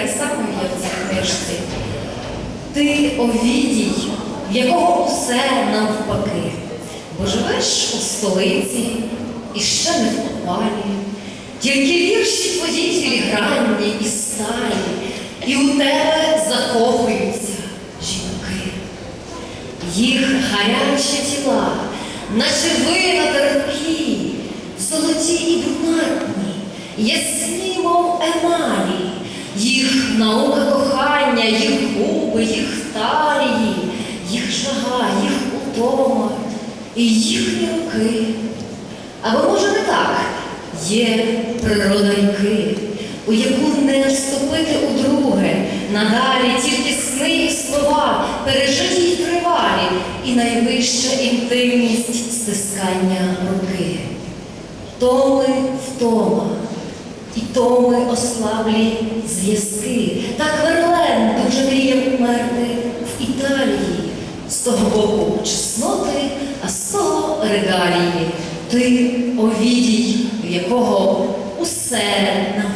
так само є в цій книжці. Ти Овідій, в якого усе навпаки, бо живеш у столиці і ще не в попалі, тільки вірші твої філігранні і сталі, і у тебе закохуються жінки. Їх гарячі тіла, наче вина терпкі, золоті і брунатні, ясні, мов емалі, їх наука кохання, їх губи, їх талії, їх жага, їх утома і їхні руки. Або може не так, є природа ріки, у яку не вступити у друге, надалі тільки сни і слова, пережиті й тривалі, і найвища інтимність стискання руки. Томи втома, і томи ослаблі зв'язки. Так Верлен дуже мріяв умерти в Італії. З того боку чесноти, а з того регалії. Ти Овідій, в якого усе навпаки.